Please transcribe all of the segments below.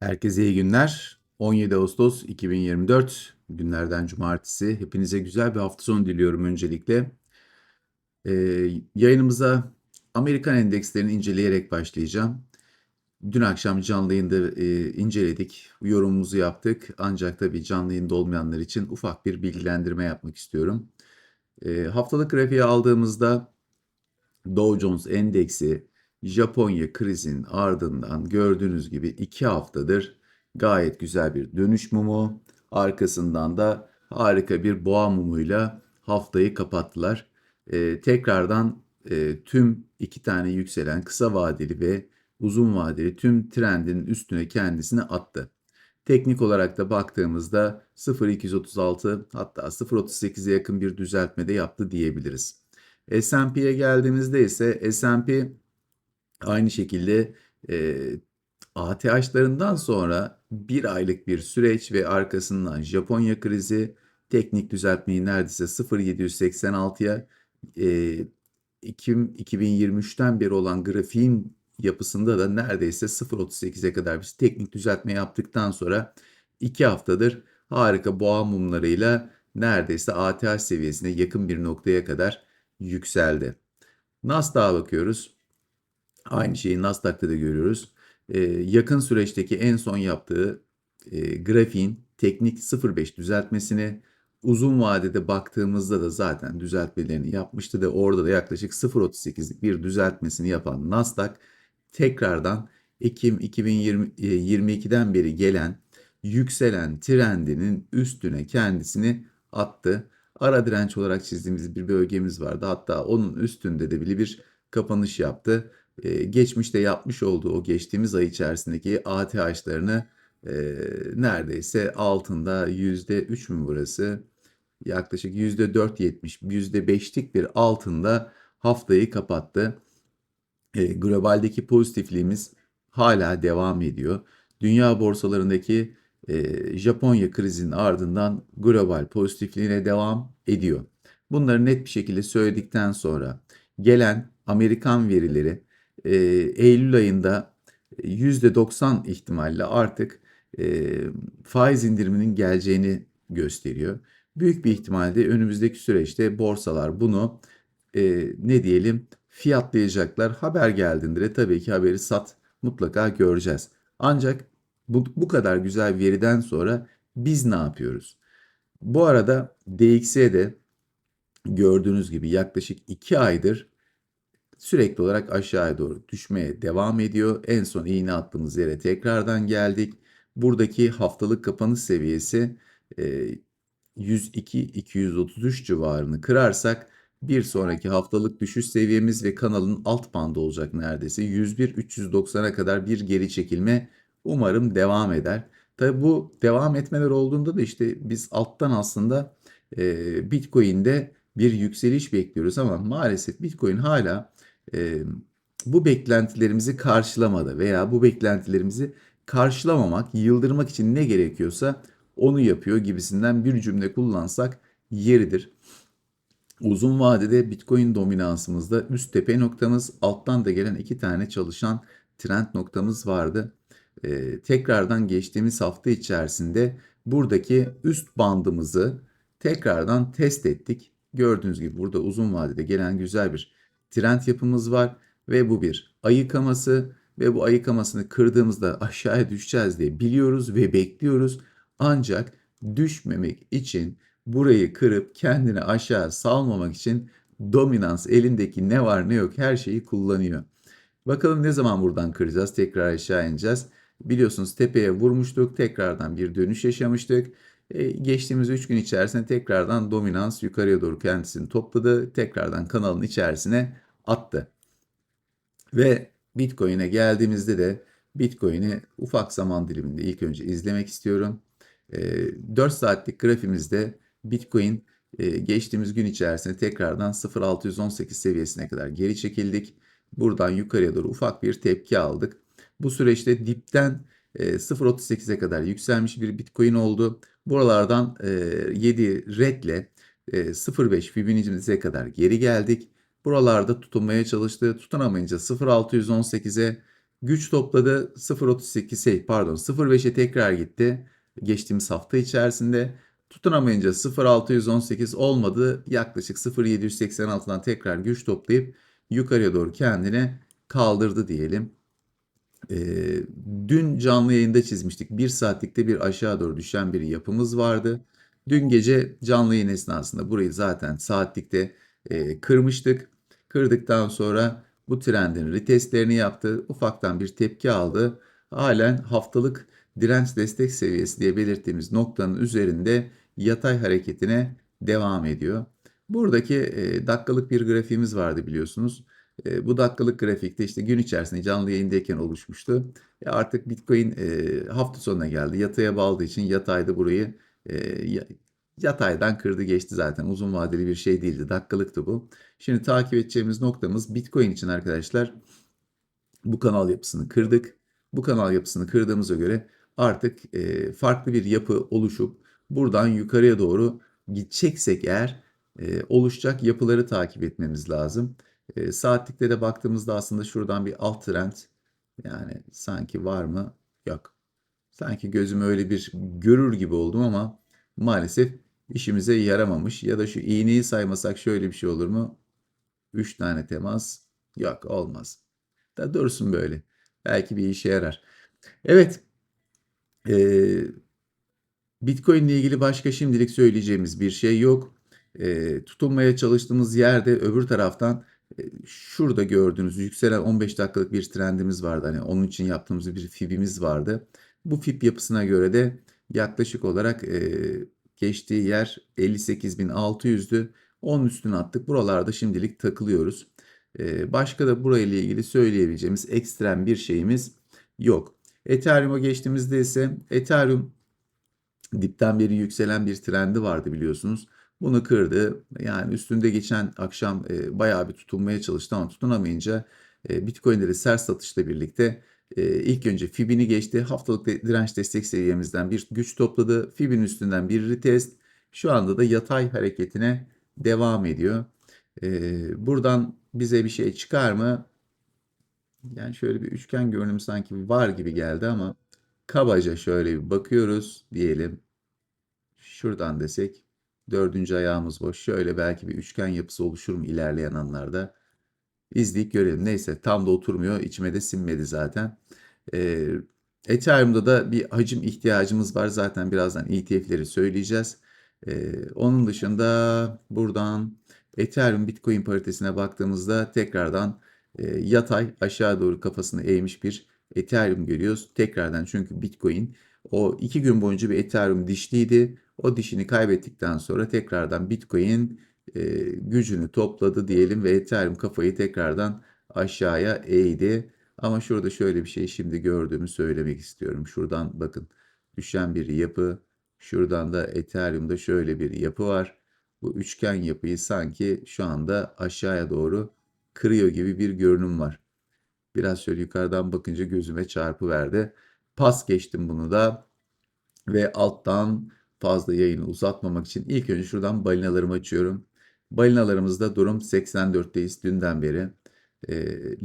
Herkese iyi günler. 17 Ağustos 2024 günlerden cumartesi. Hepinize güzel bir hafta sonu diliyorum öncelikle. Ee, yayınımıza Amerikan endekslerini inceleyerek başlayacağım. Dün akşam canlı yayında e, inceledik, yorumumuzu yaptık. Ancak tabii canlı yayında olmayanlar için ufak bir bilgilendirme yapmak istiyorum. E, haftalık grafiği aldığımızda Dow Jones Endeksi Japonya krizin ardından gördüğünüz gibi iki haftadır gayet güzel bir dönüş mumu. Arkasından da harika bir boğa mumuyla haftayı kapattılar. Ee, tekrardan e, tüm iki tane yükselen kısa vadeli ve uzun vadeli tüm trendin üstüne kendisini attı. Teknik olarak da baktığımızda 0.236 hatta 0.38'e yakın bir düzeltme de yaptı diyebiliriz. S&P'ye geldiğimizde ise S&P aynı şekilde e, ATH'larından sonra bir aylık bir süreç ve arkasından Japonya krizi teknik düzeltmeyi neredeyse 0.786'ya e, Ekim 2023'ten beri olan grafiğin yapısında da neredeyse 0.38'e kadar biz teknik düzeltme yaptıktan sonra 2 haftadır harika boğa mumlarıyla neredeyse ATH seviyesine yakın bir noktaya kadar yükseldi. Nasdaq'a bakıyoruz. Aynı şeyi Nasdaq'ta da görüyoruz. Ee, yakın süreçteki en son yaptığı e, grafiğin teknik 0.5 düzeltmesini uzun vadede baktığımızda da zaten düzeltmelerini yapmıştı da orada da yaklaşık 0.38'lik bir düzeltmesini yapan Nasdaq tekrardan Ekim 2022'den beri gelen yükselen trendinin üstüne kendisini attı. Ara direnç olarak çizdiğimiz bir bölgemiz vardı. Hatta onun üstünde de bile bir kapanış yaptı. Ee, geçmişte yapmış olduğu o geçtiğimiz ay içerisindeki ATH'larını e, neredeyse altında %3 mü burası? Yaklaşık %4.70, %5'lik bir altında haftayı kapattı. E, globaldeki pozitifliğimiz hala devam ediyor. Dünya borsalarındaki e, Japonya krizinin ardından global pozitifliğine devam ediyor. Bunları net bir şekilde söyledikten sonra gelen Amerikan verileri e, Eylül ayında %90 ihtimalle artık e, faiz indiriminin geleceğini gösteriyor. Büyük bir ihtimalle önümüzdeki süreçte borsalar bunu e, ne diyelim fiyatlayacaklar. Haber geldiğinde de tabii ki haberi sat mutlaka göreceğiz. Ancak bu, bu kadar güzel veriden sonra biz ne yapıyoruz? Bu arada DXY'de gördüğünüz gibi yaklaşık 2 aydır sürekli olarak aşağıya doğru düşmeye devam ediyor. En son iğne attığımız yere tekrardan geldik. Buradaki haftalık kapanış seviyesi 102-233 civarını kırarsak bir sonraki haftalık düşüş seviyemiz ve kanalın alt bandı olacak neredeyse. 101-390'a kadar bir geri çekilme umarım devam eder. Tabi bu devam etmeler olduğunda da işte biz alttan aslında e, Bitcoin'de bir yükseliş bekliyoruz ama maalesef Bitcoin hala e, bu beklentilerimizi karşılamadı veya bu beklentilerimizi karşılamamak, yıldırmak için ne gerekiyorsa onu yapıyor gibisinden bir cümle kullansak yeridir. Uzun vadede Bitcoin dominansımızda üst tepe noktamız, alttan da gelen iki tane çalışan trend noktamız vardı. Ee, tekrardan geçtiğimiz hafta içerisinde buradaki üst bandımızı tekrardan test ettik. Gördüğünüz gibi burada uzun vadede gelen güzel bir trend yapımız var ve bu bir ayıkaması ve bu ayıkamasını kırdığımızda aşağıya düşeceğiz diye biliyoruz ve bekliyoruz. Ancak düşmemek için burayı kırıp kendini aşağı salmamak için dominans elindeki ne var ne yok her şeyi kullanıyor. Bakalım ne zaman buradan kıracağız tekrar aşağı ineceğiz. Biliyorsunuz tepeye vurmuştuk tekrardan bir dönüş yaşamıştık. E, geçtiğimiz 3 gün içerisinde tekrardan dominans yukarıya doğru kendisini topladı. Tekrardan kanalın içerisine attı. Ve Bitcoin'e geldiğimizde de Bitcoin'i ufak zaman diliminde ilk önce izlemek istiyorum. E, 4 saatlik grafimizde Bitcoin e, geçtiğimiz gün içerisinde tekrardan 0.618 seviyesine kadar geri çekildik. Buradan yukarıya doğru ufak bir tepki aldık. Bu süreçte dipten 0.38'e kadar yükselmiş bir Bitcoin oldu. Buralardan 7 redle 0.5 Fibonacci'mize kadar geri geldik. Buralarda tutunmaya çalıştı. Tutunamayınca 0.618'e Güç topladı 0.38 şey pardon 0.5'e tekrar gitti. Geçtiğimiz hafta içerisinde tutunamayınca 0.618 olmadı. Yaklaşık 0.786'dan tekrar güç toplayıp yukarıya doğru kendini kaldırdı diyelim. Ee, dün canlı yayında çizmiştik. Bir saatlikte bir aşağı doğru düşen bir yapımız vardı. Dün gece canlı yayın esnasında burayı zaten saatlikte e, kırmıştık. Kırdıktan sonra bu trendin retestlerini yaptı. Ufaktan bir tepki aldı. Halen haftalık direnç destek seviyesi diye belirttiğimiz noktanın üzerinde yatay hareketine devam ediyor. Buradaki e, dakikalık bir grafiğimiz vardı biliyorsunuz. E, bu dakikalık grafikte işte gün içerisinde canlı yayındayken oluşmuştu. E, artık Bitcoin e, hafta sonuna geldi. Yataya bağladığı için yatayda burayı e, yataydan kırdı geçti zaten. Uzun vadeli bir şey değildi. Dakikalıktı bu. Şimdi takip edeceğimiz noktamız Bitcoin için arkadaşlar bu kanal yapısını kırdık. Bu kanal yapısını kırdığımıza göre artık e, farklı bir yapı oluşup buradan yukarıya doğru gideceksek eğer e, oluşacak yapıları takip etmemiz lazım. E, saatliklere baktığımızda aslında şuradan bir alt trend yani sanki var mı? Yok. Sanki gözüm öyle bir görür gibi oldum ama maalesef işimize yaramamış. Ya da şu iğneyi saymasak şöyle bir şey olur mu? 3 tane temas. Yok olmaz. Da dursun böyle. Belki bir işe yarar. Evet. Ee, Bitcoin ile ilgili başka şimdilik söyleyeceğimiz bir şey yok. Ee, tutunmaya çalıştığımız yerde öbür taraftan e, şurada gördüğünüz yükselen 15 dakikalık bir trendimiz vardı. Hani onun için yaptığımız bir fibimiz vardı. Bu fib yapısına göre de yaklaşık olarak e, geçtiği yer 58.600'dü. Onun üstüne attık. Buralarda şimdilik takılıyoruz. E, başka da burayla ilgili söyleyebileceğimiz ekstrem bir şeyimiz yok. Ethereum'a geçtiğimizde ise Ethereum dipten beri yükselen bir trendi vardı biliyorsunuz. Bunu kırdı. Yani üstünde geçen akşam e, bayağı bir tutunmaya çalıştı ama tutunamayınca e, Bitcoin'leri sert satışla birlikte e, ilk önce Fib'ini geçti. Haftalık direnç destek seviyemizden bir güç topladı. Fib'in üstünden bir retest. Şu anda da yatay hareketine devam ediyor. E, buradan bize bir şey çıkar mı? Yani şöyle bir üçgen görünüm sanki var gibi geldi ama kabaca şöyle bir bakıyoruz diyelim. Şuradan desek dördüncü ayağımız boş. Şöyle belki bir üçgen yapısı oluşur mu ilerleyen anlarda? İzleyip görelim. Neyse tam da oturmuyor. İçime de sinmedi zaten. Ee, Ethereum'da da bir hacim ihtiyacımız var. Zaten birazdan ETF'leri söyleyeceğiz. Ee, onun dışında buradan Ethereum Bitcoin paritesine baktığımızda tekrardan e, yatay aşağı doğru kafasını eğmiş bir Ethereum görüyoruz. Tekrardan çünkü Bitcoin o iki gün boyunca bir Ethereum dişliydi. O dişini kaybettikten sonra tekrardan Bitcoin e, gücünü topladı diyelim ve Ethereum kafayı tekrardan aşağıya eğdi. Ama şurada şöyle bir şey şimdi gördüğümü söylemek istiyorum. Şuradan bakın düşen bir yapı. Şuradan da Ethereum'da şöyle bir yapı var. Bu üçgen yapıyı sanki şu anda aşağıya doğru kırıyor gibi bir görünüm var. Biraz şöyle yukarıdan bakınca gözüme çarpı verdi. Pas geçtim bunu da ve alttan fazla yayını uzatmamak için ilk önce şuradan balinalarımı açıyorum. Balinalarımızda durum 84'teyiz dünden beri. E,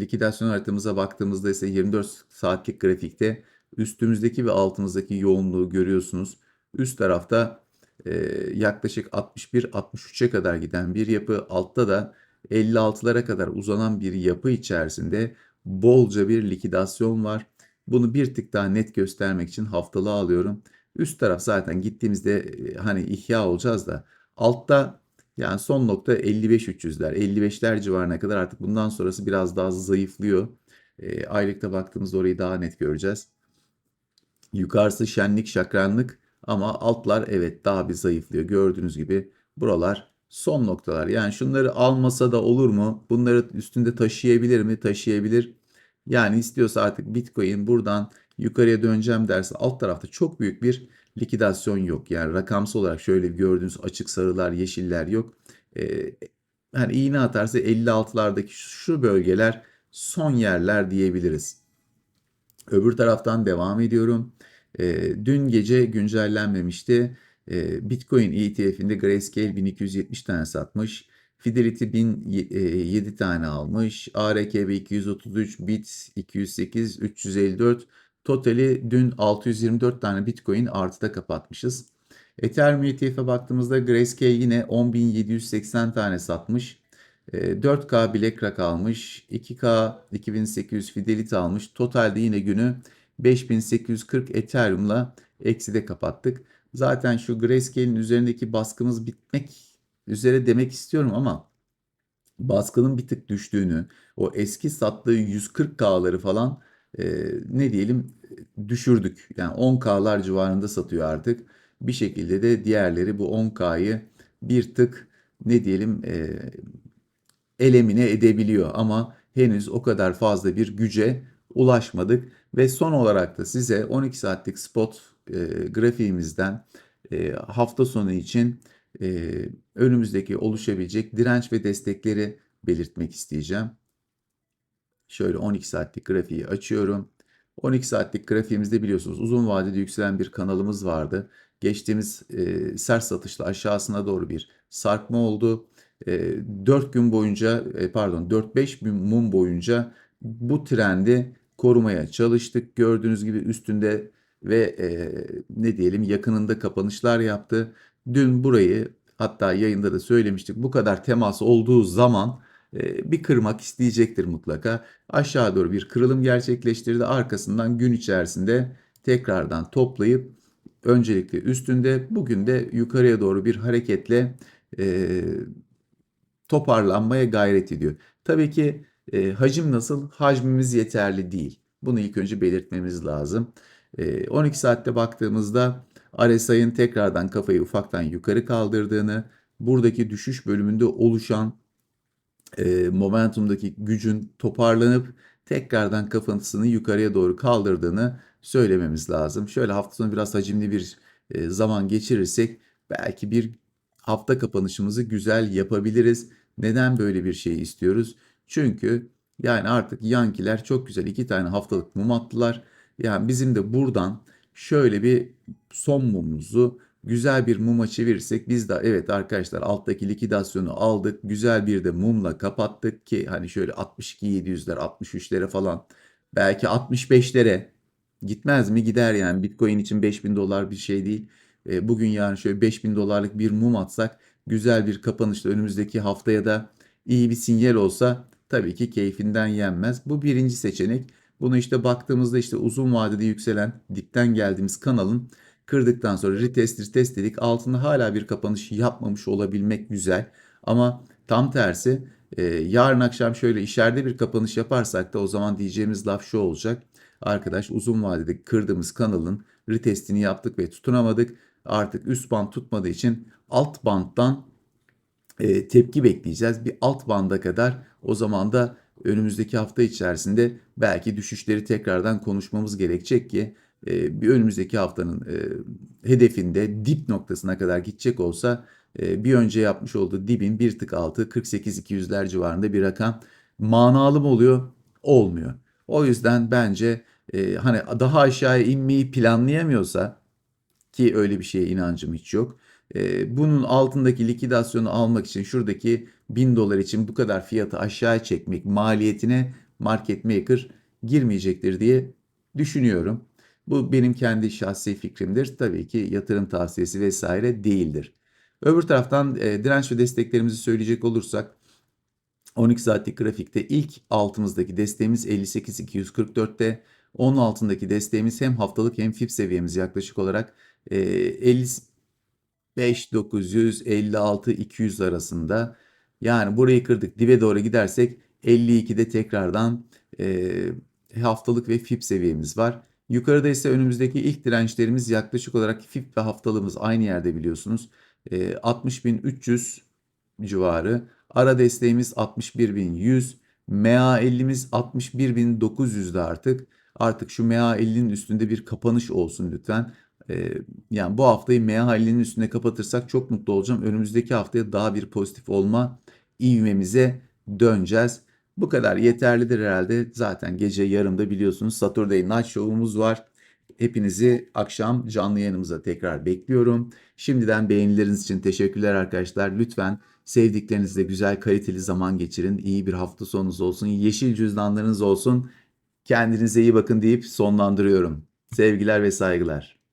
likidasyon haritamıza baktığımızda ise 24 saatlik grafikte üstümüzdeki ve altımızdaki yoğunluğu görüyorsunuz. Üst tarafta e, yaklaşık 61-63'e kadar giden bir yapı, altta da 56'lara kadar uzanan bir yapı içerisinde bolca bir likidasyon var. Bunu bir tık daha net göstermek için haftalığı alıyorum. Üst taraf zaten gittiğimizde e, hani ihya olacağız da altta yani son nokta 55-300'ler, 55'ler civarına kadar artık bundan sonrası biraz daha zayıflıyor. E, aylıkta baktığımızda orayı daha net göreceğiz. Yukarısı şenlik, şakranlık ama altlar evet daha bir zayıflıyor. Gördüğünüz gibi buralar son noktalar. Yani şunları almasa da olur mu? Bunları üstünde taşıyabilir mi? Taşıyabilir. Yani istiyorsa artık Bitcoin buradan yukarıya döneceğim derse alt tarafta çok büyük bir likidasyon yok. Yani rakamsal olarak şöyle gördüğünüz açık sarılar, yeşiller yok. Ee, yani iğne atarsa 56'lardaki şu bölgeler son yerler diyebiliriz. Öbür taraftan devam ediyorum. Ee, dün gece güncellenmemişti. Ee, Bitcoin ETF'inde Grayscale 1270 tane satmış. Fidelity 1007 tane almış. ARKB 233, BIT 208, 354. Totali dün 624 tane Bitcoin artıda kapatmışız. Ethereum ETF'e baktığımızda Grayscale yine 10.780 tane satmış. 4K e, BlackRock almış. 2K 2800 Fidelity almış. Totalde yine günü 5840 Ethereum'la ekside kapattık. Zaten şu Grayscale'in üzerindeki baskımız bitmek üzere demek istiyorum ama baskının bir tık düştüğünü, o eski sattığı 140K'ları falan e, ne diyelim düşürdük. Yani 10K'lar civarında satıyor artık. Bir şekilde de diğerleri bu 10K'yı bir tık ne diyelim e, elemine edebiliyor ama henüz o kadar fazla bir güce ulaşmadık ve son olarak da size 12 saatlik spot e, grafiğimizden e, hafta sonu için e, önümüzdeki oluşabilecek direnç ve destekleri belirtmek isteyeceğim. Şöyle 12 saatlik grafiği açıyorum. 12 saatlik grafiğimizde biliyorsunuz uzun vadede yükselen bir kanalımız vardı. Geçtiğimiz e, sert satışla aşağısına doğru bir sarkma oldu. E, 4 gün boyunca e, pardon 4-5 gün mum boyunca bu trendi korumaya çalıştık. Gördüğünüz gibi üstünde ve e, ne diyelim yakınında kapanışlar yaptı. Dün burayı hatta yayında da söylemiştik bu kadar temas olduğu zaman bir kırmak isteyecektir mutlaka. Aşağı doğru bir kırılım gerçekleştirdi. Arkasından gün içerisinde tekrardan toplayıp öncelikle üstünde bugün de yukarıya doğru bir hareketle e, toparlanmaya gayret ediyor. Tabii ki e, hacim nasıl? Hacmimiz yeterli değil. Bunu ilk önce belirtmemiz lazım. E, 12 saatte baktığımızda RSI'ın tekrardan kafayı ufaktan yukarı kaldırdığını, buradaki düşüş bölümünde oluşan e, momentumdaki gücün toparlanıp tekrardan kafasını yukarıya doğru kaldırdığını söylememiz lazım. Şöyle hafta sonu biraz hacimli bir e, zaman geçirirsek belki bir hafta kapanışımızı güzel yapabiliriz. Neden böyle bir şey istiyoruz? Çünkü yani artık Yankiler çok güzel iki tane haftalık mum attılar. Yani bizim de buradan şöyle bir son mumumuzu güzel bir muma çevirirsek biz de evet arkadaşlar alttaki likidasyonu aldık. Güzel bir de mumla kapattık ki hani şöyle 62 700'ler 63'lere falan belki 65'lere gitmez mi? Gider yani Bitcoin için 5000 dolar bir şey değil. E, bugün yani şöyle 5000 dolarlık bir mum atsak güzel bir kapanışla önümüzdeki haftaya da iyi bir sinyal olsa tabii ki keyfinden yenmez. Bu birinci seçenek. Bunu işte baktığımızda işte uzun vadede yükselen dipten geldiğimiz kanalın kırdıktan sonra retest retest dedik. Altında hala bir kapanış yapmamış olabilmek güzel. Ama tam tersi e, yarın akşam şöyle işerde bir kapanış yaparsak da o zaman diyeceğimiz laf şu olacak. Arkadaş uzun vadede kırdığımız kanalın retestini yaptık ve tutunamadık. Artık üst band tutmadığı için alt bandtan e, tepki bekleyeceğiz. Bir alt banda kadar o zaman da önümüzdeki hafta içerisinde belki düşüşleri tekrardan konuşmamız gerekecek ki e, bir önümüzdeki haftanın e, hedefinde dip noktasına kadar gidecek olsa e, bir önce yapmış olduğu dibin bir tık altı 48-200'ler civarında bir rakam manalı mı oluyor? Olmuyor. O yüzden bence e, hani daha aşağıya inmeyi planlayamıyorsa ki öyle bir şeye inancım hiç yok. E, bunun altındaki likidasyonu almak için şuradaki 1000 dolar için bu kadar fiyatı aşağı çekmek maliyetine market maker girmeyecektir diye düşünüyorum. Bu benim kendi şahsi fikrimdir. Tabii ki yatırım tavsiyesi vesaire değildir. Öbür taraftan e, direnç ve desteklerimizi söyleyecek olursak 12 saatlik grafikte ilk altımızdaki desteğimiz 58.244'te. Onun altındaki desteğimiz hem haftalık hem FIB seviyemiz yaklaşık olarak e, 55.956-200 arasında. Yani burayı kırdık. Dibe doğru gidersek 52'de tekrardan e, haftalık ve FIB seviyemiz var. Yukarıda ise önümüzdeki ilk dirençlerimiz yaklaşık olarak FIB ve haftalığımız aynı yerde biliyorsunuz. E, 60.300 civarı. Ara desteğimiz 61.100. MA50'miz 61.900'de artık. Artık şu MA50'nin üstünde bir kapanış olsun lütfen. Ee, yani bu haftayı MA50'nin üstünde kapatırsak çok mutlu olacağım. Önümüzdeki haftaya daha bir pozitif olma ivmemize döneceğiz. Bu kadar yeterlidir herhalde. Zaten gece yarımda biliyorsunuz Saturday Night Show'umuz var. Hepinizi akşam canlı yayınımıza tekrar bekliyorum. Şimdiden beğenileriniz için teşekkürler arkadaşlar. Lütfen sevdiklerinizle güzel kaliteli zaman geçirin. İyi bir hafta sonunuz olsun. Yeşil cüzdanlarınız olsun. Kendinize iyi bakın deyip sonlandırıyorum. Sevgiler ve saygılar.